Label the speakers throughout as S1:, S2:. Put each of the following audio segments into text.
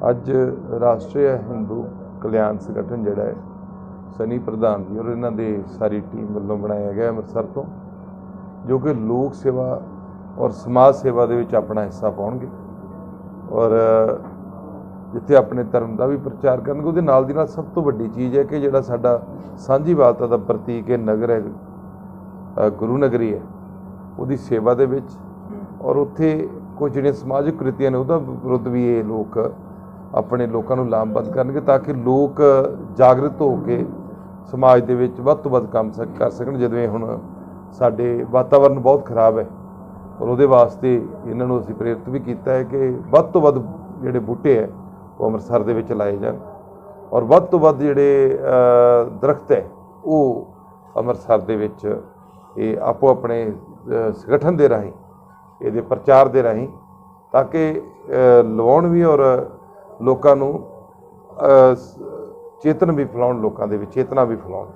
S1: ਅੱਜ ਰਾਸ਼ਟਰੀ ਹਿੰਦੂ ਕਲਿਆਣ ਸੰਗਠਨ ਜਿਹੜਾ ਹੈ, ਸਨੀ ਪ੍ਰਧਾਨ ਜੀ ਔਰ ਇਹਨਾਂ ਦੇ ਸਾਰੀ ਟੀਮ ਵੱਲੋਂ ਬਣਾਇਆ ਗਿਆ ਅੰਮ੍ਰਿਤਸਰ ਤੋਂ, ਜੋ ਕਿ ਲੋਕ ਸੇਵਾ ਔਰ ਸਮਾਜ ਸੇਵਾ ਦੇ ਵਿੱਚ ਆਪਣਾ ਹਿੱਸਾ ਪਾਉਣਗੇ ਔਰ ਜਿੱਥੇ ਆਪਣੇ ਧਰਮ ਦਾ ਵੀ ਪ੍ਰਚਾਰ ਕਰਨਗੇ, ਉਹਦੇ ਨਾਲ ਦੀ ਨਾਲ ਸਭ ਤੋਂ ਵੱਡੀ ਚੀਜ਼ ਹੈ ਕਿ ਜਿਹੜਾ ਸਾਡਾ ਸਾਂਝੀਵਾਲਤਾ ਦਾ ਪ੍ਰਤੀਕ ਹੈ ਨਗਰ ਹੈ ਗੁਰੂ ਨਗਰੀ ਹੈ, ਉਹਦੀ ਸੇਵਾ ਦੇ ਵਿੱਚ ਔਰ ਉੱਥੇ ਕੁਝ ਜਿਹੜੀਆਂ ਸਮਾਜਿਕ ਕ੍ਰਿਤੀਆਂ ਨੇ ਉਹਦਾ ਵਿਰੁੱਧ ਵੀ ਇਹ ਲੋਕ ਆਪਣੇ ਲੋਕਾਂ ਨੂੰ ਲਾਮਬੱਧ ਕਰਨਗੇ ਤਾਂ ਕਿ ਲੋਕ ਜਾਗਰਤ ਹੋ ਕੇ ਸਮਾਜ ਦੇ ਵਿੱਚ ਵੱਧ ਤੋਂ ਵੱਧ ਕੰਮ ਸਕ- ਕਰ ਸਕਣ, ਜਿਵੇਂ ਹੁਣ ਸਾਡੇ ਵਾਤਾਵਰਨ ਬਹੁਤ ਖਰਾਬ ਹੈ ਔਰ ਉਹਦੇ ਵਾਸਤੇ ਇਹਨਾਂ ਨੂੰ ਅਸੀਂ ਪ੍ਰੇਰਿਤ ਵੀ ਕੀਤਾ ਹੈ ਕਿ ਵੱਧ ਤੋਂ ਵੱਧ ਜਿਹੜੇ ਬੂਟੇ ਹੈ ਉਹ ਅੰਮ੍ਰਿਤਸਰ ਦੇ ਵਿੱਚ ਲਾਏ ਜਾਣ ਔਰ ਵੱਧ ਤੋਂ ਵੱਧ ਜਿਹੜੇ ਦਰਖਤ ਹੈ ਉਹ ਅੰਮ੍ਰਿਤਸਰ ਦੇ ਵਿੱਚ ਇਹ ਆਪੋ ਆਪਣੇ ਸੰਗਠਨ ਦੇ ਰਾਹੀਂ, ਇਹਦੇ ਪ੍ਰਚਾਰ ਦੇ ਰਾਹੀਂ ਤਾਂ ਕਿ ਲਵਾਉਣ ਵੀ ਔਰ ਲੋਕਾਂ ਨੂੰ ਚੇਤਨ ਵੀ ਫੈਲਾਉਣ ਲੋਕਾਂ ਦੇ ਵਿੱਚ ਚੇਤਨਾ ਵੀ ਫੈਲਾਉਣ।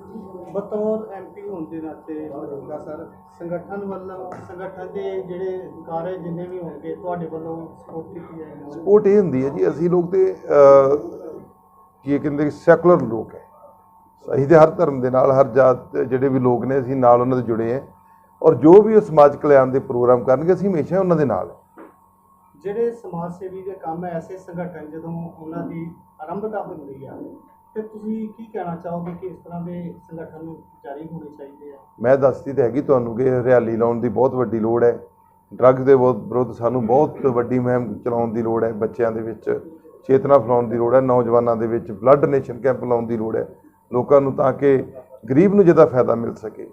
S2: ਬਤੌਰ ਐਮਪੀ ਹੋਣ ਦੇ ਨਾਤੇ ਮੌਜੂਦਾ ਸਰ ਸੰਗਠਨ ਵੱਲੋਂ ਸੰਗਠਨ ਦੇ ਜਿਹੜੇ ਕਾਰਜ ਜਿੰਨੇ ਵੀ ਹੋਣਗੇ ਤੁਹਾਡੇ ਵੱਲੋਂ ਸਪੋਰਟ ਕੀਤੀ ਜਾਏਗੀ?
S1: ਸਪੋਰਟ ਇਹ ਹੁੰਦੀ ਹੈ ਜੀ ਅਸੀਂ ਲੋਕ ਤੇ ਕੀ ਇਹ ਕਹਿੰਦੇ ਸੈਕੂਲਰ ਲੋਕ ਹੈ। ਅਸੀਂ ਤੇ ਹਰ ਧਰਮ ਦੇ ਨਾਲ ਹਰ ਜਾਤ ਜਿਹੜੇ ਵੀ ਲੋਕ ਨੇ ਅਸੀਂ ਨਾਲ ਉਹਨਾਂ ਦੇ ਜੁੜੇ ਹਾਂ। ਔਰ ਜੋ ਵੀ ਉਹ ਸਮਾਜ ਕਲਿਆਣ ਦੇ ਪ੍ਰੋਗਰਾਮ ਕਰਨਗੇ ਅਸੀਂ ਹਮੇਸ਼ਾ ਉਹਨਾਂ ਦੇ ਨਾਲ ਹਾਂ।
S2: ਜਿਹੜੇ ਸਮਾਜ ਸੇਵੀ ਦੇ ਕੰਮ ਹੈ, ਐਸੇ ਸੰਗਠਨ ਜਦੋਂ ਉਹਨਾਂ ਦੀ ਆਰੰਭਤਾ ਹੁੰਦੀ ਆ, ਤੇ ਤੁਸੀਂ ਕੀ ਕਹਿਣਾ ਚਾਹੋਗੇ ਕਿ ਇਸ ਤਰ੍ਹਾਂ ਦੇ ਸੰਗਠਨ ਜਾਰੀ ਹੋਣੇ ਚਾਹੀਦੇ ਆ?
S1: ਮੈਂ ਦੱਸਦੀ ਤਾਂ ਹੈਗੀ ਤੁਹਾਨੂੰ ਕਿ ਹਰਿਆਲੀ ਲਾਉਣ ਦੀ ਬਹੁਤ ਵੱਡੀ ਲੋੜ ਹੈ। ਡਰੱਗ ਦੇ ਵਿਰੁੱਧ ਸਾਨੂੰ ਬਹੁਤ ਵੱਡੀ ਮੁਹਿੰਮ ਚਲਾਉਣ ਦੀ ਲੋੜ ਹੈ, ਬੱਚਿਆਂ ਦੇ ਵਿੱਚ ਚੇਤਨਾ ਫੈਲਾਉਣ ਦੀ ਲੋੜ ਹੈ, ਨੌਜਵਾਨਾਂ ਦੇ ਵਿੱਚ ਬਲੱਡ ਡੋਨੇਸ਼ਨ ਕੈਂਪ ਲਾਉਣ ਦੀ ਲੋੜ ਹੈ, ਲੋਕਾਂ ਨੂੰ ਤਾਂ ਕਿ ਗਰੀਬ ਨੂੰ ਜਿਹਦਾ ਫਾਇਦਾ ਮਿਲ ਸਕੇ।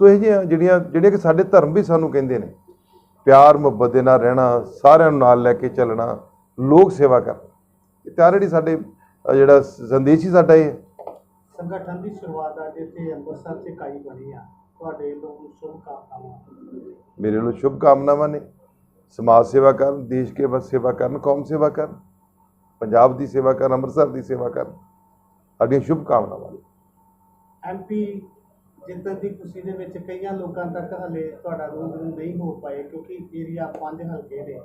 S1: ਸੋ ਇਹ ਜਿਹੀਆਂ ਜਿਹੜੀਆਂ ਜਿਹੜੀਆਂ ਕਿ ਸਾਡੇ ਧਰਮ ਵੀ ਸਾਨੂੰ ਕਹਿੰਦੇ ਨੇ ਪਿਆਰ ਮੁਹੱਬਤ ਦੇ ਨਾਲ ਰਹਿਣਾ ਸਾਰਿਆਂ ਨੂੰ ਨਾਲ ਲੈ ਕੇ ਚੱਲਣਾ ਲੋਕ ਸੇਵਾ ਕਰਨਾ। ਇਹ ਤਾਂ already ਸਾਡੇ ਜਿਹੜਾ ਸੰਦੇਸ਼ ਹੀ ਸਾਡਾ ਇਹ ਹੈ।
S2: ਸੰਗਠਨ ਦੀ ਸ਼ੁਰੂਆਤ ਅੱਜ ਇੱਥੇ ਅੰਮ੍ਰਿਤਸਰ 'ਚ ਇਕਾਈ ਬਣੀ ਆ। ਤੁਹਾਡੇ ਤੋਂ ਸ਼ੁਭ ਕਾਮਨਾਵਾਂ।
S1: ਮੇਰੇ ਲਈ ਸ਼ੁਭ ਕਾਮਨਾਵਾਂ ਨੇ। ਸਮਾਜ ਸੇਵਾ ਕਰਨ ਦੇਸ਼ ਕੇ ਬਸ ਸੇਵਾ ਕਰਨ ਕੌਮ ਸੇਵਾ ਕਰਨ ਪੰਜਾਬ ਦੀ ਸੇਵਾ ਕਰਨ ਅੰਮ੍ਰਿਤਸਰ ਦੀ ਸੇਵਾ ਕਰਨ। ਸਾਡੀਆਂ ਸ਼ੁਭ ਕਾਮਨਾਵਾਂ
S2: ਐਮਪੀ ਜਿੱਤਣ ਦੀ ਖੁਸ਼ੀ ਦੇ ਵਿੱਚ ਕਈਆਂ ਲੋਕਾਂ ਤੱਕ ਹਲੇ ਤੁਹਾਡਾ ਰੂਬਰੂ ਨਹੀਂ ਹੋ ਪਾਏ, ਕਿਉਂਕਿ ਏਰੀਆ ਪੰਜ ਹਲਕੇ ਨੇ।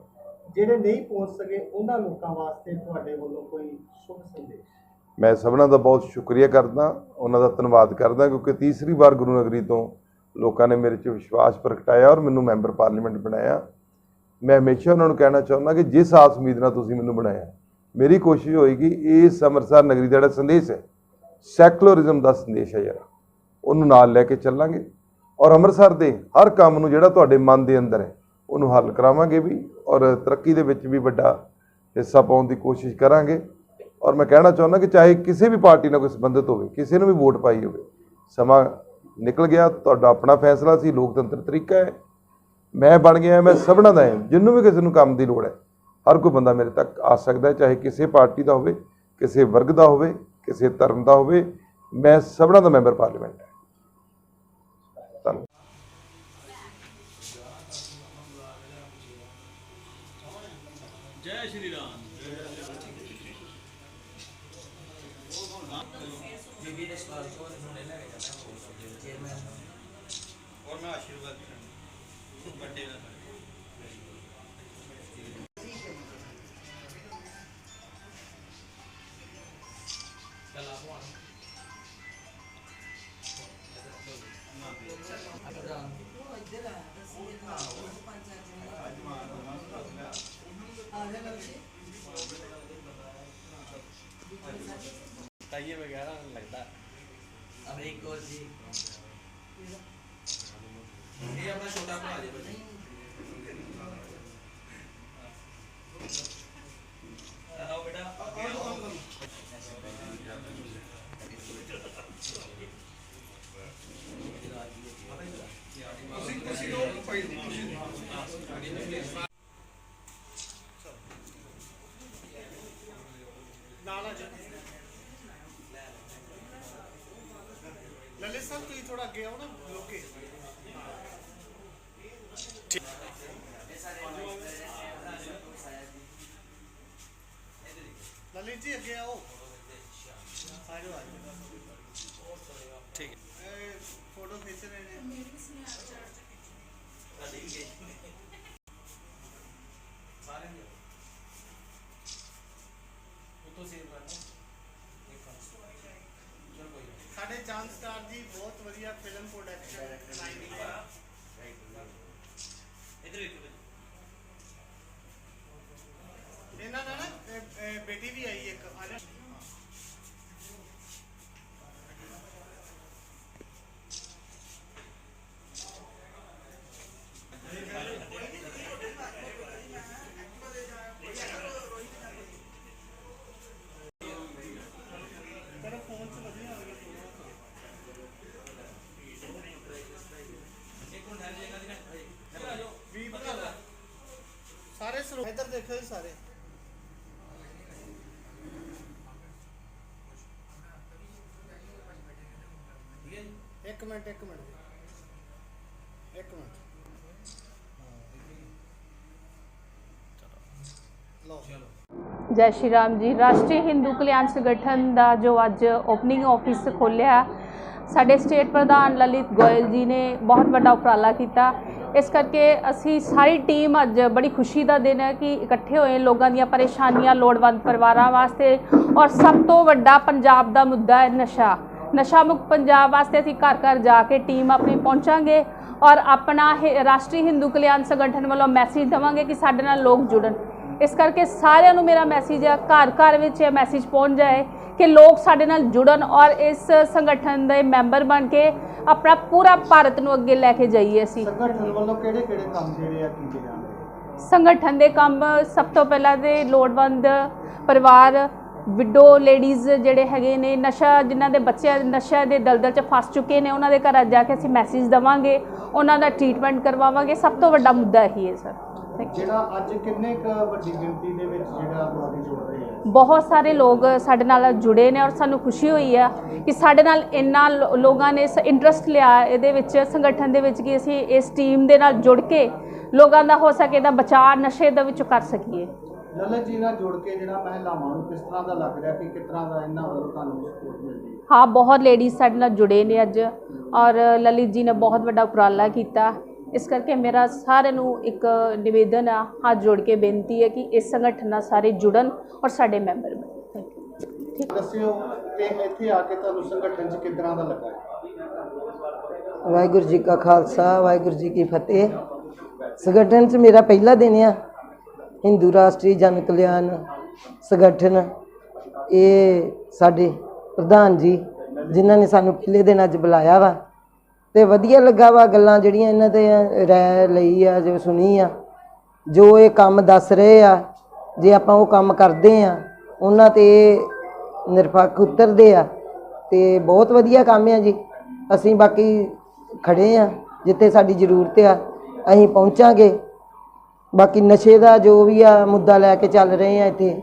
S2: ਜਿਹੜੇ ਨਹੀਂ ਪਹੁੰਚ ਸਕੇ, ਉਹਨਾਂ ਲੋਕਾਂ ਵਾਸਤੇ ਤੁਹਾਡੇ ਵੱਲੋਂ ਕੋਈ ਸ਼ੁਭ ਸੰਦੇਸ਼?
S1: ਮੈਂ ਸਭਨਾਂ ਦਾ ਬਹੁਤ ਸ਼ੁਕਰੀਆ ਕਰਦਾ, ਉਹਨਾਂ ਦਾ ਧੰਨਵਾਦ ਕਰਦਾ, ਕਿਉਂਕਿ ਤੀਸਰੀ ਵਾਰ ਗੁਰੂ ਨਗਰੀ ਤੋਂ ਲੋਕਾਂ ਨੇ ਮੇਰੇ 'ਚ ਵਿਸ਼ਵਾਸ ਪ੍ਰਗਟਾਇਆ ਔਰ ਮੈਨੂੰ ਮੈਂਬਰ ਪਾਰਲੀਮੈਂਟ ਬਣਾਇਆ। ਮੈਂ ਹਮੇਸ਼ਾ ਉਹਨਾਂ ਨੂੰ ਕਹਿਣਾ ਚਾਹੁੰਦਾ ਕਿ ਜਿਸ ਆਸ ਉਮੀਦ ਨਾਲ ਤੁਸੀਂ ਮੈਨੂੰ ਬਣਾਇਆ, ਮੇਰੀ ਕੋਸ਼ਿਸ਼ ਹੋਏਗੀ, ਇਸ ਅੰਮ੍ਰਿਤਸਰ ਨਗਰੀ ਦਾ ਜਿਹੜਾ ਸੰਦੇਸ਼ ਹੈ, ਸੈਕੂਲਰਿਜ਼ਮ ਦਾ ਸੰਦੇਸ਼ ਹੈ ਯਾਰ। ਉਹਨੂੰ ਨਾਲ ਲੈ ਕੇ ਚੱਲਾਂਗੇ। ਔਰ ਅੰਮ੍ਰਿਤਸਰ ਦੇ ਹਰ ਕੰਮ ਨੂੰ ਜਿਹੜਾ ਤੁਹਾਡੇ ਮਨ ਦੇ ਅੰਦਰ ਹੈ, ਉਹਨੂੰ ਹੱਲ ਕਰਾਵਾਂਗੇ ਵੀ ਔਰ ਤਰੱਕੀ ਦੇ ਵਿੱਚ ਵੀ ਵੱਡਾ ਹਿੱਸਾ ਪਾਉਣ ਦੀ ਕੋਸ਼ਿਸ਼ ਕਰਾਂਗੇ। ਔਰ ਮੈਂ ਕਹਿਣਾ ਚਾਹੁੰਦਾ ਕਿ ਚਾਹੇ ਕਿਸੇ ਵੀ ਪਾਰਟੀ ਨਾਲ ਕੋਈ ਸੰਬੰਧਿਤ ਹੋਵੇ, ਕਿਸੇ ਨੂੰ ਵੀ ਵੋਟ ਪਾਈ ਹੋਵੇ, ਸਮਾਂ ਨਿਕਲ ਗਿਆ, ਤੁਹਾਡਾ ਆਪਣਾ ਫੈਸਲਾ ਸੀ, ਲੋਕਤੰਤਰ ਤਰੀਕਾ ਹੈ। ਮੈਂ ਬਣ ਗਿਆ, ਮੈਂ ਸਭਨਾਂ ਦਾ ਹਾਂ, ਜਿੰਨੂੰ ਵੀ ਕਿਸੇ ਨੂੰ ਕੰਮ ਦੀ ਲੋੜ ਹੈ, ਹਰ ਕੋਈ ਬੰਦਾ ਮੇਰੇ ਤੱਕ ਆ ਸਕਦਾ ਚਾਹੇ ਕਿਸੇ ਪਾਰਟੀ ਦਾ ਹੋਵੇ, ਕਿਸੇ ਵਰਗ ਦਾ ਹੋਵੇ, ਕਿਸੇ ਧਰਮ ਦਾ ਹੋਵੇ। ਮੈਂ ਸਭਨਾਂ ਦਾ ਮੈਂਬਰ ਪਾਰਲੀਮੈਂਟ ਹੈ ਧੰਨਵਾਦ
S3: ਜੈ ਸ਼੍ਰੀ ਰਾਮ ਔਰ ਮੈਂ ਆਸ਼ੀਰਵਾਦ ਵੀ ਕਰਨਾ ਵੱਡੇ ਦਾ ਤਾਈਏ ਵਗੈਰਾ ਲੱਗਦਾ
S4: ਅਮਰੀਕ ਕੌਰ ਜੀ ਇਹ trabalha, mas nem लीजिए क्या हो ठीक है
S2: फ़ोटो खींच रहे हैं तो सेव करना ਸਾਡੇ ਚਾਂਸਕਾਰ ਜੀ ਬਹੁਤ ਵਧੀਆ ਫਿਲਮ ਪ੍ਰੋਡਕਸ਼ਨ ਡਿਜ਼ਾਈਨਿੰਗ ਹੈ
S3: ਇਧਰ ਵੇਖੋ
S2: ਇਹਨਾਂ ਦਾ ਦੇਖੋ ਜੀ ਸਾਰੇ। ਇੱਕ ਮਿੰਟ ਇੱਕ ਮਿੰਟ ਜੀ। ਇੱਕ ਮਿੰਟ। ਲਓ
S5: ਜੈ ਸ਼੍ਰੀ ਰਾਮ ਜੀ। ਰਾਸ਼ਟਰੀ ਹਿੰਦੂ ਕਲਿਆਣ ਸੰਗਠਨ ਦਾ ਜੋ ਅੱਜ ਓਪਨਿੰਗ ਆਫਿਸ ਖੋਲ੍ਹਿਆ ਸਾਡੇ ਸਟੇਟ ਪ੍ਰਧਾਨ ਲਲਿਤ ਗੋਇਲ ਜੀ ਨੇ ਬਹੁਤ ਵੱਡਾ ਉਪਰਾਲਾ ਕੀਤਾ। ਇਸ ਕਰਕੇ ਅਸੀਂ ਸਾਰੀ ਟੀਮ ਅੱਜ ਬੜੀ ਖੁਸ਼ੀ ਦਾ ਦਿਨ ਹੈ ਕਿ ਇਕੱਠੇ ਹੋਏ ਲੋਕਾਂ ਦੀਆਂ ਪਰੇਸ਼ਾਨੀਆਂ, ਲੋੜਵੰਦ ਪਰਿਵਾਰਾਂ ਵਾਸਤੇ ਔਰ ਸਭ ਤੋਂ ਵੱਡਾ ਪੰਜਾਬ ਦਾ ਮੁੱਦਾ ਹੈ ਨਸ਼ਾ। ਨਸ਼ਾ ਮੁਕਤ ਪੰਜਾਬ ਵਾਸਤੇ ਅਸੀਂ ਘਰ ਘਰ ਜਾ ਕੇ ਟੀਮ ਆਪਣੀ ਪਹੁੰਚਾਂਗੇ ਔਰ ਆਪਣਾ ਇਹ ਰਾਸ਼ਟਰੀ ਹਿੰਦੂ ਕਲਿਆਣ ਸੰਗਠਨ ਵੱਲੋਂ ਮੈਸੇਜ ਦੇਵਾਂਗੇ ਕਿ ਸਾਡੇ ਨਾਲ ਲੋਕ ਜੁੜਨ। ਇਸ ਕਰਕੇ ਸਾਰਿਆਂ ਨੂੰ ਮੇਰਾ ਮੈਸੇਜ ਹੈ, ਘਰ ਘਰ ਵਿੱਚ ਇਹ ਮੈਸੇਜ ਪਹੁੰਚ ਜਾਏ। ਕਿ ਲੋਕ ਸਾਡੇ ਨਾਲ ਜੁੜਨ ਔਰ ਇਸ ਸੰਗਠਨ ਦੇ ਮੈਂਬਰ ਬਣ ਕੇ ਆਪਣਾ ਪੂਰਾ ਭਾਰਤ ਨੂੰ ਅੱਗੇ ਲੈ ਕੇ ਜਾਈਏ ਅਸੀਂ।
S2: ਸੰਗਠਨ ਵੱਲੋਂ ਕਿਹੜੇ ਕਿਹੜੇ ਕੰਮ ਜਿਹੜੇ ਆ ਕੀਤੇ ਜਾਂਦੇ
S5: ਸੰਗਠਨ ਦੇ ਕੰਮ ਸਭ ਤੋਂ ਪਹਿਲਾਂ ਤੇ ਲੋੜਵੰਦ ਪਰਿਵਾਰ ਵਿਡੋ ਲੇਡੀਜ਼ ਜਿਹੜੇ ਹੈਗੇ ਨੇ ਨਸ਼ਾ ਜਿਨ੍ਹਾਂ ਦੇ ਬੱਚੇ ਨਸ਼ਾ ਦੇ ਦਲਦਲ 'ਚ ਫਸ ਚੁੱਕੇ ਨੇ ਉਹਨਾਂ ਦੇ ਘਰਾਂ ਜਾ ਕੇ ਅਸੀਂ ਮੈਸੇਜ ਦਵਾਂਗੇ ਉਹਨਾਂ ਦਾ ਟ੍ਰੀਟਮੈਂਟ ਕਰਵਾਵਾਂਗੇ। ਸਭ ਤੋਂ ਵੱਡਾ ਮੁੱਦਾ ਇਹੀ ਹੈ ਸਰ।
S2: ਜਿਹੜਾ ਅੱਜ ਕਿੰਨੇ ਕੁ ਵੱਡੀ ਗਿਣਤੀ ਦੇ ਵਿੱਚ ਜਿਹੜਾ ਤੁਹਾਡੀ ਜੋੜ ਰਹੀ ਹੈ?
S5: ਬਹੁਤ ਸਾਰੇ ਲੋਕ ਸਾਡੇ ਨਾਲ ਜੁੜੇ ਨੇ ਔਰ ਸਾਨੂੰ ਖੁਸ਼ੀ ਹੋਈ ਆ ਕਿ ਸਾਡੇ ਨਾਲ ਇੰਨਾ ਲੋ- ਲੋਕਾਂ ਨੇ ਇੰਟਰਸਟ ਲਿਆ ਇਹਦੇ ਵਿੱਚ ਸੰਗਠਨ ਦੇ ਵਿੱਚ ਕਿ ਅਸੀਂ ਇਸ ਟੀਮ ਦੇ ਨਾਲ ਜੁੜ ਕੇ ਲੋਕਾਂ ਦਾ ਹੋ ਸਕੇ ਤਾਂ ਬਚਾਅ ਨਸ਼ੇ ਦੇ ਵਿੱਚੋਂ ਕਰ ਸਕੀਏ।
S2: ਲਲਿਤ ਜੀ ਨਾਲ ਜੁੜ ਕੇ ਜਿਹੜਾ ਮਹਿਲਾਵਾਂ ਨੂੰ ਕਿਸ ਤਰ੍ਹਾਂ ਦਾ ਲੱਗ ਰਿਹਾ ਕਿ ਕਿਸ ਤਰ੍ਹਾਂ ਦਾ ਇਹਨਾਂ ਵੱਲੋਂ ਤੁਹਾਨੂੰ ਸਪੋਰਟ ਮਿਲਦੀ ਹੈ?
S5: ਹਾਂ ਬਹੁਤ ਲੇਡੀਜ਼ ਸਾਡੇ ਨਾਲ ਜੁੜੇ ਨੇ ਅੱਜ ਔਰ ਲਲਿਤ ਜੀ ਨੇ ਬਹੁਤ ਵੱਡਾ ਉਪਰਾਲਾ ਕੀਤਾ। ਇਸ ਕਰਕੇ ਮੇਰਾ ਸਾਰਿਆਂ ਨੂੰ ਇੱਕ ਨਿਵੇਦਨ ਆ ਹੱਥ ਜੋੜ ਕੇ ਬੇਨਤੀ ਹੈ ਕਿ ਇਸ ਸੰਗਠਨ ਨਾਲ ਸਾਰੇ ਜੁੜਨ ਔਰ ਸਾਡੇ ਮੈਂਬਰ ਬਣਨ। ਯੂ
S2: ਦੱਸਿਓ ਕਿ ਇੱਥੇ ਆ ਕੇ ਤੁਹਾਨੂੰ ਸੰਗਠਨ 'ਚ ਕਿਸ ਤਰ੍ਹਾਂ ਦਾ ਲੱਗਾ?
S6: ਵਾਹਿਗੁਰੂ ਜੀ ਕਾ ਖਾਲਸਾ ਵਾਹਿਗੁਰੂ ਜੀ ਕੀ ਫਤਿਹ। ਸੰਗਠਨ 'ਚ ਮੇਰਾ ਪਹਿਲਾ ਦਿਨ ਆ। ਹਿੰਦੂ ਰਾਸ਼ਟਰੀ ਜਨ ਕਲਿਆਣ ਸੰਗਠਨ। ਇਹ ਸਾਡੇ ਪ੍ਰਧਾਨ ਜੀ ਜਿਨ੍ਹਾਂ ਨੇ ਸਾਨੂੰ ਪਹਿਲੇ ਦਿਨ ਅੱਜ ਬੁਲਾਇਆ ਵਾ। ਤੇ ਵਧੀਆ ਲੱਗਾ ਵਾ ਗੱਲਾਂ ਜਿਹੜੀਆਂ ਇਹਨਾਂ ਤੇ ਰਹਿ ਲਈ ਆ, ਜੋ ਸੁਣੀ ਆ। ਜੋ ਇਹ ਕੰਮ ਦੱਸ ਰਹੇ ਆ, ਜੇ ਆਪਾਂ ਉਹ ਕੰਮ ਕਰਦੇ ਆ, ਉਹਨਾਂ ਤੇ ਨਿਰਪੱਖ ਉਤਰਦੇ ਆ, ਤੇ ਬਹੁਤ ਵਧੀਆ ਕੰਮ ਆ ਜੀ। ਅਸੀਂ ਬਾਕੀ ਖੜੇ ਆ, ਜਿੱਥੇ ਸਾਡੀ ਜ਼ਰੂਰਤ ਆ, ਅਸੀਂ ਪਹੁੰਚਾਂਗੇ। ਬਾਕੀ ਨਸ਼ੇ ਦਾ ਜੋ ਵੀ ਆ, ਮੁੱਦਾ ਲੈ ਕੇ ਚੱਲ ਰਹੇ ਆ ਇੱਥੇ।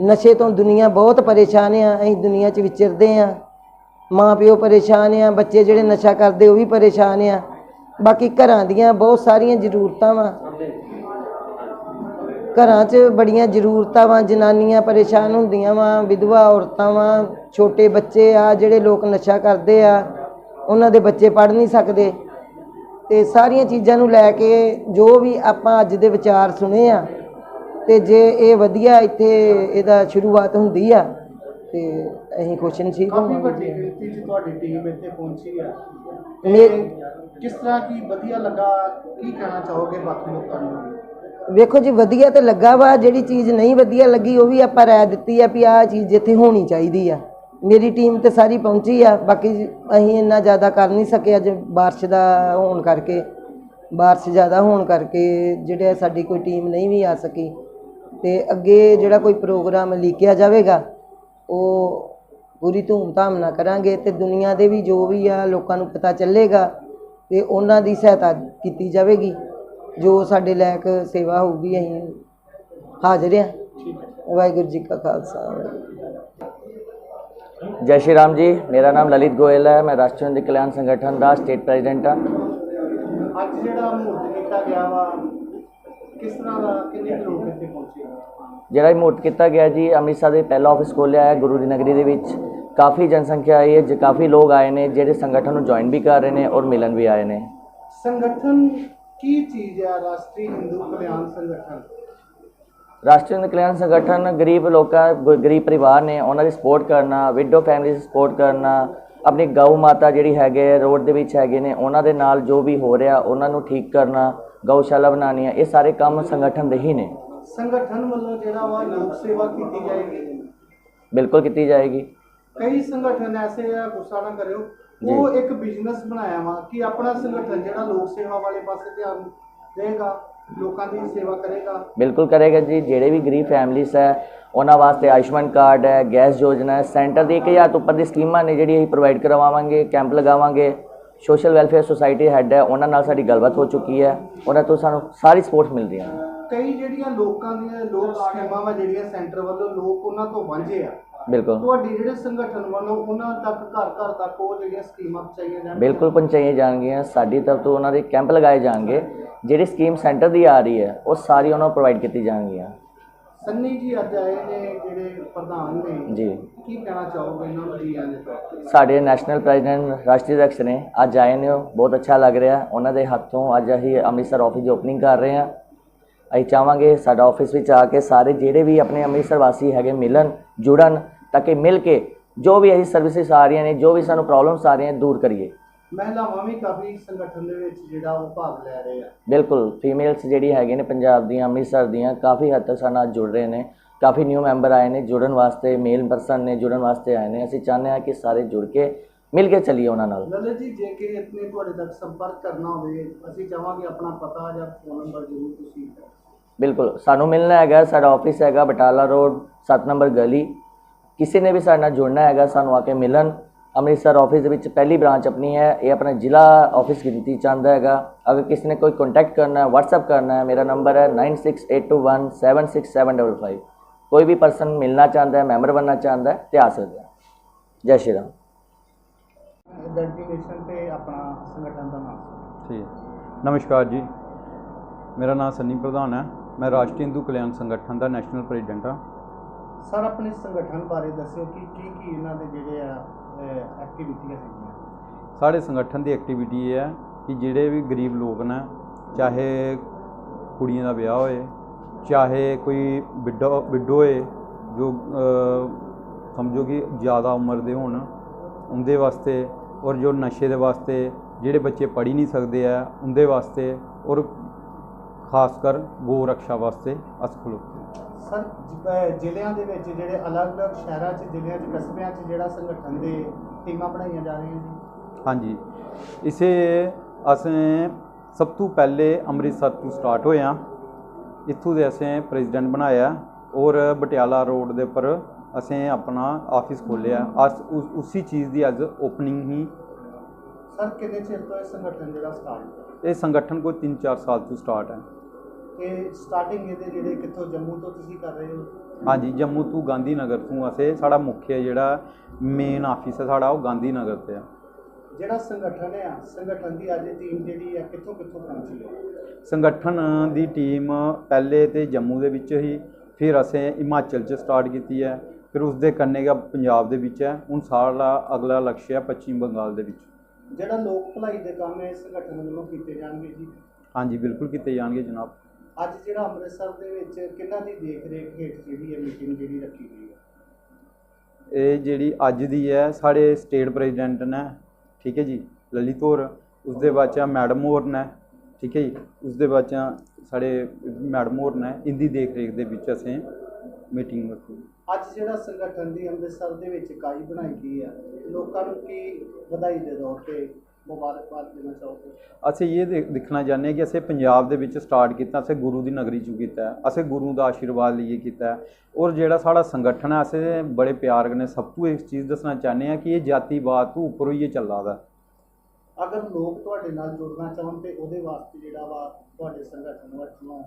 S6: ਨਸ਼ੇ ਤੋਂ ਦੁਨੀਆ ਬਹੁਤ ਪਰੇਸ਼ਾਨ ਆ, ਅਸੀਂ ਦੁਨੀਆ 'ਚ ਵਿਚਰਦੇ ਆ। ਮਾਂ ਪਿਓ ਪਰੇਸ਼ਾਨ ਆ, ਬੱਚੇ ਜਿਹੜੇ ਨਸ਼ਾ ਕਰਦੇ ਉਹ ਵੀ ਪਰੇਸ਼ਾਨ ਆ। ਬਾਕੀ ਘਰਾਂ ਦੀਆਂ ਬਹੁਤ ਸਾਰੀਆਂ ਜ਼ਰੂਰਤਾਂ ਵਾ। ਘਰਾਂ 'ਚ ਬੜੀਆਂ ਜ਼ਰੂਰਤਾਂ ਵਾ, ਜਨਾਨੀਆਂ ਪਰੇਸ਼ਾਨ ਹੁੰਦੀਆਂ ਵਾ, ਵਿਧਵਾ ਔਰਤਾਂ ਵਾ, ਛੋਟੇ ਬੱਚੇ ਆ, ਜਿਹੜੇ ਲੋਕ ਨਸ਼ਾ ਕਰਦੇ ਆ, ਉਹਨਾਂ ਦੇ ਬੱਚੇ ਪੜ੍ਹ ਨਹੀਂ ਸਕਦੇ। ਤੇ ਸਾਰੀਆਂ ਚੀਜ਼ਾਂ ਨੂੰ ਲੈ ਕੇ ਜੋ ਵੀ ਆਪਾਂ ਅੱਜ ਦੇ ਵਿਚਾਰ ਸੁਣੇ ਆ, ਤੇ ਜੇ ਇਹ ਵਧੀਆ ਇੱਥੇ ਇਹਦਾ ਸ਼ੁਰੂਆਤ ਹੁੰਦੀ ਆ ਤੇ ਅਸੀਂ ਖੁਸ਼ ਨਸੀਬ
S2: ਕਾਫੀ ਵੱਡੀ ਗਿਣਤੀ 'ਚ ਤੁਹਾਡੀ ਟੀਮ ਇੱਥੇ ਪਹੁੰਚੀ ਆ। ਤੇ ਕਿਸ ਤਰ੍ਹਾਂ ਕੀ ਵਧੀਆ ਲੱਗਾ? ਕੀ ਕਹਿਣਾ ਚਾਹੋਗੇ ਬਾਕੀ ਲੋਕਾਂ ਨੂੰ?
S6: ਵੇਖੋ ਜੀ ਵਧੀਆ ਤੇ ਲੱਗਾ ਵਾ ਜਿਹੜੀ ਚੀਜ਼ ਨਹੀਂ ਵਧੀਆ ਲੱਗੀ ਉਹ ਵੀ ਆਪਾਂ ਰਾਏ ਦਿੱਤੀ ਆ ਵੀ ਆਹ ਚੀਜ਼ ਇੱਥੇ ਹੋਣੀ ਚਾਹੀਦੀ ਆ। ਮੇਰੀ ਟੀਮ ਤੇ ਸਾਰੀ ਪਹੁੰਚੀ ਆ ਬਾਕੀ ਅਸੀਂ ਇੰਨਾ ਜ਼ਿਆਦਾ ਕਰ ਨਹੀਂ ਸਕੇ ਅੱਜ ਬਾਰਿਸ਼ ਦਾ ਹੋਣ ਕਰਕੇ। ਬਾਰਿਸ਼ ਜ਼ਿਆਦਾ ਹੋਣ ਕਰਕੇ ਜਿਹੜੇ ਸਾਡੀ ਕੋਈ ਟੀਮ ਨਹੀਂ ਵੀ ਆ ਸਕੀ। ਤੇ ਅੱਗੇ ਜਿਹੜਾ ਕੋਈ ਪ੍ਰੋਗਰਾਮ ਲਿਖਿਆ ਜਾਵੇਗਾ ਉਹ ਪੂਰੀ ਧੂਮ ਧਾਮ ਨਾਲ ਕਰਾਂਗੇ ਤੇ ਦੁਨੀਆ ਦੇ ਵੀ ਜੋ ਵੀ ਆ ਲੋਕਾਂ ਨੂੰ ਪਤਾ ਚੱਲੇਗਾ ਤੇ ਉਹਨਾਂ ਦੀ ਸਹਾਇਤਾ ਕੀਤੀ ਜਾਵੇਗੀ। ਜੋ ਸਾਡੇ ਲਾਇਕ ਸੇਵਾ ਹੋਊਗੀ ਅਸੀਂ ਹਾਜ਼ਰ ਆ ਵਾਹਿਗੁਰੂ ਜੀ ਕਾ ਖਾਲਸਾ। ਜੈ
S7: ਸ਼੍ਰੀ ਰਾਮ ਜੀ ਮੇਰਾ ਨਾਮ ਲਲਿਤ ਗੋਇਲ ਹੈ। ਮੈਂ ਰਾਸ਼ਟਰੀ ਕਲਿਆਣ ਸੰਗਠਨ ਦਾ ਸਟੇਟ ਪ੍ਰੈਜ਼ੀਡੈਂਟ ਹਾਂ।
S2: ਅੱਜ ਜਿਹੜਾ ਮੂਰਤ ਕੀਤਾ ਗਿਆ ਵਾ ਕਿਸ ਤਰ੍ਹਾਂ ਦਾ ਕਿੰਨੇ ਕੁ ਲੋਕ ਇੱਥੇ ਪਹੁੰਚੇ?
S7: ਜਿਹੜਾ ਇਹ ਮੂਰਤ ਕੀਤਾ ਗਿਆ ਜੀ ਅੰਮ੍ਰਿਤਸਰ ਦੇ ਪਹਿਲਾ ਆਫਿਸ ਖੋਲ੍ਹਿਆ ਹੈ ਗੁਰੂ ਦੀ ਨਗਰੀ ਦੇ ਵਿੱਚ। ਕਾਫੀ ਜਨਸੰਖਿਆ ਆਈ ਹੈ ਜੇ ਕਾਫੀ ਲੋਕ ਆਏ ਨੇ ਜਿਹੜੇ ਸੰਗਠਨ ਨੂੰ ਜੁਆਇਨ ਵੀ ਕਰ ਰਹੇ ਨੇ ਔਰ ਮਿਲਣ ਵੀ ਆਏ ਨੇ।
S2: ਸੰਗਠਨ ਕੀ ਚੀਜ਼ ਹੈ? ਰਾਸ਼ਟਰੀ ਹਿੰਦੂ ਕਲਿਆਣ ਸੰਗਠਨ?
S7: ਰਾਸ਼ਟਰੀ ਹਿੰਦੀ ਕਲਿਆਣ ਸੰਗਠਨ ਗਰੀਬ ਲੋਕਾਂ ਗ- ਗਰੀਬ ਪਰਿਵਾਰ ਨੇ ਉਹਨਾਂ ਦੀ ਸਪੋਰਟ ਕਰਨਾ ਵਿਡੋ ਫੈਮਿਲੀ ਦੀ ਸਪੋਰਟ ਕਰਨਾ ਆਪਣੀ ਗਊ ਮਾਤਾ ਜਿਹੜੀ ਹੈਗੇ ਰੋਡ ਦੇ ਵਿੱਚ ਹੈਗੇ ਨੇ ਉਹਨਾਂ ਦੇ ਨਾਲ ਜੋ ਵੀ ਹੋ ਰਿਹਾ ਉਹਨਾਂ ਨੂੰ ਠੀਕ ਕਰਨਾ ਗਊਸ਼ਾਲਾ ਬਣਾਉਣੀ ਇਹ ਸਾਰੇ ਕੰਮ ਸੰਗਠਨ ਦੇ ਹੀ ਨੇ।
S2: ਸੰਗਠਨ ਵੱਲੋਂ ਜਿਹੜਾ ਵਾ ਲੋਕ ਸੇਵਾ ਕੀਤੀ ਜਾਏਗੀ।
S7: ਬਿਲਕੁਲ ਕੀਤੀ ਜਾਏਗੀ।
S2: ਕਈ ਸੰਗਠਨ ਐਸੇ ਆ ਗੁੱਸਾ ਨਾ ਕਰਿਓ। ਉਹ ਇੱਕ ਬਿਜ਼ਨਸ ਬਣਾਇਆ ਵਾ ਕਿ ਆਪਣਾ ਸੰਗਠਨ ਜਿਹੜਾ ਲੋਕ ਸੇਵਾ ਵਾਲੇ ਪਾਸੇ ਧਿਆਨ ਦੇਗਾ ਲੋਕਾਂ ਦੀ ਸੇਵਾ ਕਰੇਗਾ।
S7: ਬਿਲਕੁਲ ਕਰੇਗਾ ਜੀ। ਜਿਹੜੇ ਵੀ ਗਰੀਬ ਫੈਮਲੀਸ ਹੈ ਉਹਨਾਂ ਵਾਸਤੇ ਆਯੁਸ਼ਮਾਨ ਕਾਰਡ ਹੈ ਗੈਸ ਯੋਜਨਾ ਹੈ ਸੈਂਟਰ ਦੀ 1000 ਤੋਂ ਉੱਪਰ ਦੀ ਸਕੀਮਾਂ ਨੇ ਜਿਹੜੀ ਅਸੀਂ ਪ੍ਰੋਵਾਈਡ ਕਰਵਾਵਾਂਗੇ ਕੈਂਪ ਲਗਾਵਾਂਗੇ। ਸੋਸ਼ਲ ਵੈਲਫੇਅਰ ਸੁਸਾਇਟੀ ਹੈੱਡ ਹੈ ਉਹਨਾਂ ਨਾਲ ਸਾਡੀ ਗੱਲਬਾਤ ਹੋ ਚੁੱਕੀ ਹੈ। ਉਹਨਾਂ ਤੋਂ ਸਾਨੂੰ ਸਾਰੀ ਸਪੋਰਟ ਮਿਲ ਰਹੀ ਹੈ
S2: ਕਈ ਜਿਹੜੀਆਂ ਲੋਕਾਂ ਦੀਆਂ ਲੋਕ ਸਕੀਮਾਂ ਵਾ ਜਿਹੜੀਆਂ ਸੈਂਟਰ ਵੱਲੋਂ ਲੋਕ ਉਹਨਾਂ ਤੋਂ ਵਾਂਝੇ ਆ
S7: ਬਿਲਕੁਲ।
S2: ਤੁਹਾਡੀ ਜਿਹੜੇ ਸੰਗਠਨ ਵੱਲੋਂ ਉਹਨਾਂ ਤੱਕ ਘਰ ਘਰ ਤੱਕ ਉਹ ਜਿਹੜੀਆਂ ਸਕੀਮਾਂ ਪਹੁੰਚਾਈਆਂ ਜਾਣ
S7: ਬਿਲਕੁਲ ਪਹੁੰਚਾਈਆਂ ਜਾਣਗੀਆਂ। ਸਾਡੀ ਤਰਫ ਤੋਂ ਉਹਨਾਂ ਦੇ ਕੈਂਪ ਲਗਾਏ ਜਾਣਗੇ। ਜਿਹੜੀ ਸਕੀਮ ਸੈਂਟਰ ਦੀ ਆ ਰਹੀ ਹੈ ਉਹ ਸਾਰੀ ਉਹਨਾਂ ਨੂੰ ਪ੍ਰੋਵਾਈਡ ਕੀਤੀ ਜਾਣਗੀਆਂ।
S2: ਸੰਨੀ ਜੀ ਅੱਜ ਆਏ ਨੇ ਜਿਹੜੇ ਪ੍ਰਧਾਨ ਨੇ।
S7: ਜੀ।
S2: ਕੀ ਕਹਿਣਾ ਚਾਹੋਗੇ ਇਹਨਾਂ ਨੂੰ ਜੀ ਆਇਆਂ ਦੇ ਤੌਰ ਤੇ?
S7: ਸਾਡੇ ਨੈਸ਼ਨਲ ਪ੍ਰੈਜ਼ੀਡੈਂਟ ਰਾਸ਼ਟਰੀ ਅਧਿਕਸ਼ ਨੇ ਅੱਜ ਆਏ ਨੇ ਉਹ ਬਹੁਤ ਅੱਛਾ ਲੱਗ ਰਿਹਾ। ਉਹਨਾਂ ਦੇ ਹੱਥੋਂ ਅੱਜ ਅਸੀਂ ਅੰਮ੍ਰਿਤਸਰ ਆਫਿਸ ਦੀ ਓਪਨਿੰਗ ਕਰ ਰਹੇ ਹਾਂ। ਅਸੀਂ ਚਾਹਾਂਗੇ ਸਾਡਾ ਆਫਿਸ ਵਿੱਚ ਆ ਕੇ ਸਾਰੇ ਜਿਹੜੇ ਵੀ ਆਪਣੇ ਅੰਮ੍ਰਿਤਸਰ ਵਾਸੀ ਹੈਗੇ ਮਿਲਣ ਜੁੜਨ ਤਾਂ ਕਿ ਮਿਲ ਕੇ ਜੋ ਵੀ ਅਸੀਂ ਸਰਵਿਸਿਜ਼ ਆ ਰਹੀਆਂ ਨੇ ਜੋ ਵੀ ਸਾਨੂੰ ਪ੍ਰੋਬਲਮਸ ਆ ਰਹੀਆਂ ਦੂਰ ਕਰੀਏ।
S2: ਮਹਿਲਾਵਾਂ ਵੀ ਕਾਫੀ ਸੰਗਠਨ ਦੇ ਵਿੱਚ ਜਿਹੜਾ ਉਹ ਭਾਗ ਲੈ ਰਹੇ ਆ।
S7: ਬਿਲਕੁਲ ਫੀਮੇਲਸ ਜਿਹੜੀ ਹੈਗੇ ਨੇ ਪੰਜਾਬ ਦੀਆਂ ਅੰਮ੍ਰਿਤਸਰ ਦੀਆਂ ਕਾਫੀ ਹੱਦ ਤੱਕ ਸਾਡੇ ਨਾਲ ਜੁੜ ਰਹੇ ਨੇ। ਕਾਫੀ ਨਿਊ ਮੈਂਬਰ ਆਏ ਨੇ ਜੁੜਨ ਵਾਸਤੇ ਮੇਲ ਪਰਸਨ ਨੇ ਜੁੜਨ ਵਾਸਤੇ ਆਏ ਨੇ। ਅਸੀਂ ਚਾਹੁੰਦੇ ਹਾਂ ਕਿ ਸਾਰੇ ਜੁੜ ਕੇ ਮਿਲ ਕੇ ਚੱਲੀਏ ਉਹਨਾਂ ਨਾਲ।
S2: ਲਲਿਤ ਜੀ ਜੇ ਕਿ ਇਤਨੇ ਤੁਹਾਡੇ ਤੱਕ ਸੰਪਰਕ ਕਰਨਾ ਹੋਵੇ ਅਸੀਂ ਚਾਹਾਂਗੇ ਆਪਣਾ ਪਤਾ ਜਾਂ ਫੋਨ ਨੰਬਰ ਜ਼ਰੂਰ ਤੁਸੀਂ
S7: ਬਿਲਕੁਲ ਸਾਨੂੰ ਮਿਲਣਾ ਹੈਗਾ ਸਾਡਾ ਆਫਿਸ ਹੈਗਾ ਬਟਾਲਾ ਰੋਡ 7 ਨੰਬਰ ਗਲੀ। ਕਿਸੇ ਨੇ ਵੀ ਸਾਡੇ ਨਾਲ ਜੁੜਨਾ ਹੈਗਾ ਸਾਨੂੰ ਆ ਕੇ ਮਿਲਣ। ਅੰਮ੍ਰਿਤਸਰ ਆਫਿਸ ਦੇ ਵਿੱਚ ਪਹਿਲੀ ਬ੍ਰਾਂਚ ਆਪਣੀ ਹੈ ਇਹ ਆਪਣਾ ਜ਼ਿਲ੍ਹਾ ਆਫਿਸ ਗਿਣਤੀ ਚਾਹੁੰਦਾ ਹੈਗਾ ਅਗਰ ਕਿਸੇ ਨੇ ਕੋਈ ਕੰਟੈਕਟ ਕਰਨਾ ਹੈ WhatsApp ਕਰਨਾ ਹੈ ਮੇਰਾ ਨੰਬਰ ਹੈ 9682176755 ਕੋਈ ਵੀ ਪਰਸਨ ਮਿਲਣਾ ਚਾਹੁੰਦਾ ਹੈ ਮੈਂਬਰ ਬਣਨਾ ਚਾਹੁੰਦਾ ਹੈ ਤੇ ਆ ਸਕਦਾ ਹੈ ਜੈ ਸ਼੍ਰੀ ਰਾਮ
S2: ਡੈਡੀਕੇਸ਼ਨ ਤੇ ਆਪਣਾ ਸੰਗਠਨ ਦਾ ਨਾਮ
S8: ਠੀਕ ਨਮਸਕਾਰ ਜੀ ਮੇਰਾ ਨਾਮ ਸੰਨੀ ਪ੍ਰਧਾਨ ਹੈ ਮੈਂ ਰਾਸ਼ਟਰੀ ਹਿੰਦੂ ਕਲਿਆਣ ਸੰਗਠਨ ਦਾ ਨੈਸ਼ਨਲ ਪ੍ਰੈਜ਼ੀਡੈਂਟ ਹਾਂ
S2: ਸਰ ਆਪਣੇ ਸੰਗਠਨ ਬਾਰੇ ਦੱਸਿਓ ਕਿ ਕੀ ਕੀ ਇਹਨਾਂ ਦੇ ਜਿਹੜੇ ਆ ਐਕਟੀਵਿਟੀਆਂ ਹੈਗੀਆਂ
S8: ਸਾਡੇ। ਸੰਗਠਨ ਦੀ ਐਕਟੀਵਿਟੀ ਇਹ ਹੈ ਕਿ ਜਿਹੜੇ ਵੀ ਗਰੀਬ ਲੋਕ ਨੇ, ਚਾਹੇ ਕੁੜੀਆਂ ਦਾ ਵਿਆਹ ਹੋਏ, ਚਾਹੇ ਕੋਈ ਵਿਡੋ ਵਿਡੋ ਹੋਏ, ਜੋ ਸਮਝੋ ਕਿ ਜ਼ਿਆਦਾ ਉਮਰ ਦੇ ਹੋਣ, ਉਹਦੇ ਵਾਸਤੇ ਔਰ ਜੋ ਨਸ਼ੇ ਦੇ ਵਾਸਤੇ ਜਿਹੜੇ ਬੱਚੇ ਪੜ੍ਹ ਹੀ ਨਹੀਂ ਸਕਦੇ ਆ, ਉਹਦੇ ਵਾਸਤੇ ਔਰ ਖਾਸ ਕਰ ਗੋ ਰੱਖਿਆ ਵਾਸਤੇ ਅਸੀਂ ਖਲੋਤੇ
S2: ਸਰ ਜ਼ਿਲ੍ਹਿਆਂ ਦੇ ਵਿੱਚ ਜਿਹੜੇ ਅਲੱਗ-ਅਲੱਗ ਸ਼ਹਿਰਾਂ 'ਚ ਜ਼ਿਲ੍ਹਿਆਂ 'ਚ ਕਸਬਿਆਂ 'ਚ ਜਿਹੜਾ ਸੰਗਠਨ ਦੇ ਟੀਮਾਂ ਬਣਾਈਆਂ ਜਾ ਰਹੀਆਂ ਜੀ
S8: ਹਾਂਜੀ। ਇਸੇ ਅਸੀਂ ਸਭ ਤੋਂ ਪਹਿਲੇ ਅੰਮ੍ਰਿਤਸਰ ਤੋਂ ਸਟਾਰਟ ਹੋਏ ਹਾਂ। ਇੱਥੋਂ ਦੇ ਅਸੀਂ ਪ੍ਰੈਜ਼ੀਡੈਂਟ ਬਣਾਇਆ। ਔਰ ਪਟਿਆਲਾ ਰੋਡ ਦੇ ਉੱਪਰ ਅਸੀਂ ਆਪਣਾ ਆਫਿਸ ਖੋਲ੍ਹਿਆ। ਅਸ ਉਸ- ਉਸੀ ਚੀਜ਼ ਦੀ ਅੱਜ ਓਪਨਿੰਗ ਹੀ
S2: ਸਰ ਕਿੰਨੇ ਚਿਰ ਤੋਂ ਇਹ ਸੰਗਠਨ ਜਿਹੜਾ ਸਟਾਰਟ
S8: ਇਹ ਸੰਗਠਨ ਕੋਈ 3-4 ਸਾਲ ਤੋਂ ਸਟਾਰਟ ਹੈ।
S2: ਤੇ ਸਟਾਰਟਿੰਗ ਇਹਦੇ ਜਿਹੜੇ ਕਿੱਥੋਂ ਜੰਮੂ ਤੋਂ ਤੁਸੀਂ ਕਰ ਰਹੇ ਹੋ?
S8: ਹਾਂਜੀ ਜੰਮੂ ਤੋਂ ਗਾਂਧੀ ਨਗਰ ਤੋਂ। ਅਸੀਂ ਸਾਡਾ ਮੁੱਖ ਜਿਹੜਾ ਮੇਨ ਆਫਿਸ ਹੈ ਸਾਡਾ ਉਹ ਗਾਂਧੀ ਨਗਰ ਤੇ ਆ।
S2: ਜਿਹੜਾ ਸੰਗਠਨ ਆ ਸੰਗਠਨ ਦੀ ਅੱਜ ਟੀਮ ਜਿਹੜੀ ਆ ਕਿੱਥੋਂ ਕਿੱਥੋਂ ਪਹੁੰਚੀ ਹੈ?
S8: ਸੰਗਠਨ ਦੀ ਟੀਮ ਪਹਿਲੇ ਤੇ ਜੰਮੂ ਦੇ ਵਿੱਚ ਹੀ ਫਿਰ ਅਸੀਂ ਹਿਮਾਚਲ 'ਚ ਸਟਾਰਟ ਕੀਤੀ ਹੈ ਫਿਰ ਉਸ ਦੇ ਕੰਨੇ ਗਾ ਪੰਜਾਬ ਦੇ ਵਿੱਚ ਹੈ ਹੁਣ ਸਾਡਾ ਅਗਲਾ ਲਕਸ਼ ਹੈ ਪੱਛਮੀ ਬੰਗਾਲ ਦੇ ਵਿੱਚ।
S2: ਜਿਹੜਾ ਲੋਕ ਭਲਾਈ ਦੇ ਕੰਮ ਹੈ ਸੰਗਠਨ ਵੱਲੋਂ ਕੀਤੇ ਜਾਣਗੇ ਜੀ?
S8: ਹਾਂਜੀ ਬਿਲਕੁਲ ਕੀਤੇ ਜਾਣਗੇ ਜਨਾਬ।
S2: ਅੱਜ ਜਿਹੜਾ ਅੰਮ੍ਰਿਤਸਰ ਦੇ ਵਿੱਚ ਕਿਹਨਾਂ ਦੀ ਦੇਖ ਰੇਖ ਹੇਠ ਜਿਹੜੀ ਹੈ ਮੀਟਿੰਗ ਜਿਹੜੀ ਰੱਖੀ ਗਈ ਹੈ?
S8: ਇਹ ਜਿਹੜੀ ਅੱਜ ਦੀ ਹੈ ਸਾਡੇ ਸਟੇਟ ਪ੍ਰੈਜ਼ੀਡੈਂਟ ਨੇ ਠੀਕ ਹੈ ਜੀ ਲਲਿਤ ਹੋਰ ਉਸ ਦੇ ਬਾਅਦ 'ਚ ਮੈਡਮ ਹੋਰ ਨੇ ਠੀਕ ਹੈ ਜੀ। ਉਸ ਦੇ ਬਾਅਦ 'ਚ ਸਾਡੇ ਮੈਡਮ ਹੋਰ ਨੇ ਇੰਦੀ ਦੇਖ ਰੇਖ ਦੇ ਵਿੱਚ ਅਸੀਂ ਮੀਟਿੰਗ ਰੱਖੀ।
S2: ਅੱਜ ਜਿਹੜਾ ਸੰਗਠਨ ਦੀ ਅੰਮ੍ਰਿਤਸਰ ਦੇ ਵਿੱਚ ਇਕਾਈ ਬਣਾਈ ਗਈ ਹੈ ਲੋਕਾਂ ਨੂੰ ਕੀ ਵਧਾਈ ਦੇ ਤੌਰ ਤੇ ਮੁਬਾਰਕਬਾਦ ਦੇਣਾ ਚਾਹੋਗੇ
S8: ਅਸੀਂ ਇਹ ਦੇਖ- ਦੇਖਣਾ ਚਾਹੁੰਦੇ ਹਾਂ ਕਿ ਅਸੀਂ ਪੰਜਾਬ ਦੇ ਵਿੱਚ ਸਟਾਰਟ ਕੀਤਾ ਅਸੀਂ ਗੁਰੂ ਦੀ ਨਗਰੀ ਚੋਂ ਕੀਤਾ। ਅਸੀਂ ਗੁਰੂ ਦਾ ਆਸ਼ੀਰਵਾਦ ਲਈਏ ਕੀਤਾ। ਔਰ ਜਿਹੜਾ ਸਾਡਾ ਸੰਗਠਨ ਹੈ ਅਸੀਂ ਬੜੇ ਪਿਆਰ ਨੇ ਸਭ ਤੋਂ ਇੱਕ ਚੀਜ਼ ਦੱਸਣਾ ਚਾਹੁੰਦੇ ਹਾਂ ਕਿ ਇਹ ਜਾਤੀਵਾਦ ਤੋਂ ਉੱਪਰੋਂ ਹੀ ਇਹ ਚੱਲਦਾ ਵਾ
S2: ਅਗਰ ਲੋਕ ਤੁਹਾਡੇ ਨਾਲ ਜੁੜਨਾ ਚਾਹਣ ਤੇ ਉਹਦੇ ਵਾਸਤੇ ਜਿਹੜਾ ਵਾ ਤੁਹਾਡੇ ਸੰਗਠਨ ਵੱਲੋਂ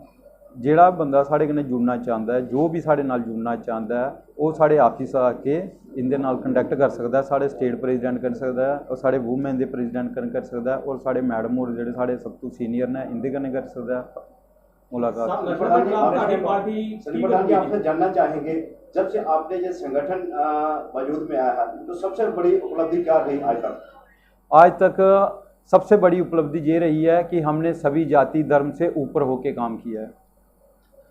S8: ਜਿਹੜਾ ਬੰਦਾ ਸਾਡੇ ਨਾਲ ਜੁੜਨਾ ਚਾਹੁੰਦਾ ਹੈ ਜੋ ਵੀ ਸਾਡੇ ਨਾਲ ਜੁੜਨਾ ਚਾਹੁੰਦਾ ਹੈ ਉਹ ਸਾਡੇ ਆਫਿਸ ਆ ਕੇ इंदे नाल कंडक्ट कर सकदा स्टेट प्रेजिडेंट करी सकदा और साढ़े वूमेन के प्रेजिडेंट कन्नै और साढ़े मैडम होर जेह्ड़े
S9: साढ़े सब तू सीनियर न इंदे कन्नै मुलाकात। जानना चाहेंगे जब से आपने ये संगठन वजूद में आया है तो सबसे बड़ी उपलब्धि क्या रही आज तक?
S8: आज तक सबसे बड़ी उपलब्धि ये रही है कि हमने सभी जाति धर्म से ऊपर होके काम किया है।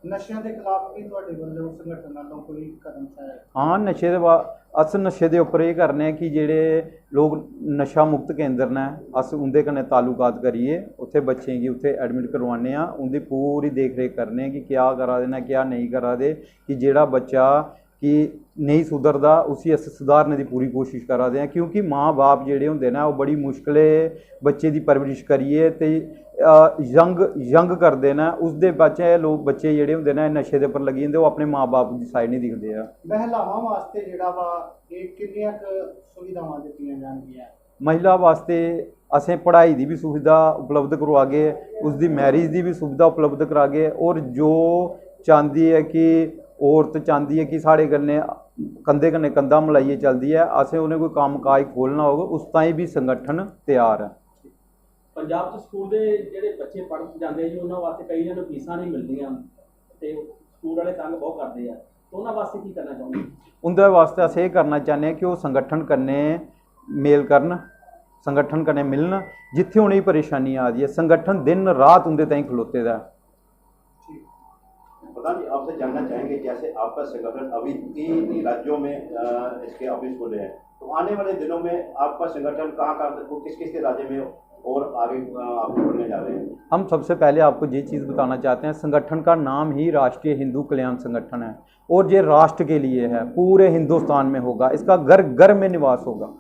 S2: ਨਸ਼ਿਆਂ ਦੇ ਖਿਲਾਫ ਵੀ ਤੁਹਾਡੇ ਵੱਲੋਂ ਸੰਗਠਨ ਵੱਲੋਂ ਕੋਈ ਕਦਮ ਹੈ?
S8: ਹਾਂ, ਨਸ਼ੇ ਦੇ ਬਾ ਅਸ ਨਸ਼ੇ ਦੇ ਉੱਪਰ ਇਹ ਕਰਨੇ ਆ ਕਿ ਜਿਹੜੇ ਲੋਕ ਨਸ਼ਾ ਮੁਕਤ ਕੇਂਦਰ ਨੇ, ਅਸ ਉਹਦੇ ਕਨੇ ਤਾਲੁਕਾਤ ਕਰੀਏ, ਉੱਥੇ ਬੱਚੇ ਗੀ ਉੱਥੇ ਐਡਮਿਟ ਕਰਵਾਉਂਦੇ ਆ, ਉਹਦੀ ਪੂਰੀ ਦੇਖ ਰੇਖ ਕਰਨੇ ਆ ਕਿ ਕਿਆ ਕਰਾ ਦੇਣਾ, ਕਿਆ ਨਹੀਂ ਕਰਾ ਦੇ, ਕਿ ਜਿਹੜਾ ਬੱਚਾ ਕਿ ਨਹੀਂ ਸੁਧਰਦਾ ਉਸੇ ਅਸੀਂ ਸੁਧਾਰਨੇ ਦੀ ਪੂਰੀ ਕੋਸ਼ਿਸ਼ ਕਰਾਦੇ ਆ ਕਿਉਂਕਿ ਮਾਂ-ਬਾਪ ਜਿਹੜੇ ਹੁੰਦੇ ਨੇ ਉਹ ਬੜੀ ਮੁਸ਼ਕਲੇ ਬੱਚੇ ਦੀ ਪਰਵਰਿਸ਼ ਕਰੀਏ ਤੇ ਯੰਗ ਯੰਗ ਕਰਦੇ ਨੇ ਉਸ ਦੇ ਬੱਚੇ ਲੋਕ ਬੱਚੇ ਜਿਹੜੇ ਹੁੰਦੇ ਨੇ ਨਸ਼ੇ ਦੇ ਉੱਪਰ ਲੱਗੀ ਜਾਂਦੇ ਉਹ ਆਪਣੇ ਮਾਂ-ਬਾਪ ਦੀ ਸਾਈਡ ਨਹੀਂ ਦਿਖਦੇ ਆ।
S2: ਮਹਿਲਾਵਾਂ ਵਾਸਤੇ ਜਿਹੜਾ ਵਾ ਇਹ ਕਿੰਨੀਆਂ ਕੁ ਸੁਵਿਧਾਵਾਂ ਦਿੱਤੀਆਂ ਜਾਣਗੀਆਂ?
S8: ਮਹਿਲਾ ਵਾਸਤੇ ਅਸੀਂ ਪੜ੍ਹਾਈ ਦੀ ਵੀ ਸੁਵਿਧਾ ਉਪਲਬਧ ਕਰਵਾਗੇ ਉਸ ਦੀ ਮੈਰਿਜ ਦੀ ਵੀ ਸੁਵਿਧਾ ਉਪਲਬਧ ਕਰਾਗੇ ਔਰ ਜੋ ਚਾਹੁੰਦੀ ਹੈ ਕਿ औरत चाहती है कि साढ़े कन्नै कंधे कन्नै कंधा मलाइयै चलदी ऐ असें उ'नें कोई कम्म काज खोलना होग उस ताईं भी संगठन त्यार ऐ
S10: ਪੰਜਾਬ ਚ ਸਕੂਲ ਦੇ ਜਿਹੜੇ ਬੱਚੇ ਪੜ੍ਹਨ ਜਾਂਦੇ ਜੀ ਉਹਨਾਂ ਵਾਸਤੇ ਕਈ ਨੂੰ ਫੀਸਾਂ ਨਹੀਂ ਮਿਲਦੀਆਂ ਤੇ ਸਕੂਲ ਵਾਲੇ ਤੰਗ ਬਹੁਤ ਕਰਦੇ ਆ। ਉਹਨਾਂ ਵਾਸਤੇ ਕੀ ਕਰਨਾ ਚਾਹੁੰਦੇ
S8: ਉਹਨਾਂ ਵਾਸਤੇ ਅਸੀਂ ਇਹ ਕਰਨਾ ਚਾਹੁੰਦੇ ਕਿ ਉਹ ਸੰਗਠਨ ਕਰਨੇ ਮੇਲ ਕਰਨ ਸੰਗਠਨ ਕਰਨੇ ਮਿਲਣ ਜਿੱਥੇ ਉਹਨਾਂ ਪਰੇਸ਼ਾਨੀ ਆ ਰਹੀ ਸੰਗਠਨ ਦਿਨ ਰਾਤ ਉਹਦੇ ਤਾਈਂ ਖਲੋਤੇ ਦਾ
S9: प्रधान जी आपसे जानना चाहेंगे जैसे आपका संगठन अभी तीन राज्यों में इसके ऑफ़िस खोले हैं। तो आने वाले दिनों में आपका संगठन कहाँ कहाँ किस किस के राज्य में और आगे आप बढ़ने जा रहे हैं?
S8: हम सबसे पहले आपको ये चीज़ बताना चाहते हैं संगठन का नाम ही राष्ट्रीय हिंदू कल्याण संगठन है और ये राष्ट्र के लिए है पूरे हिंदुस्तान में होगा इसका घर घर में निवास होगा।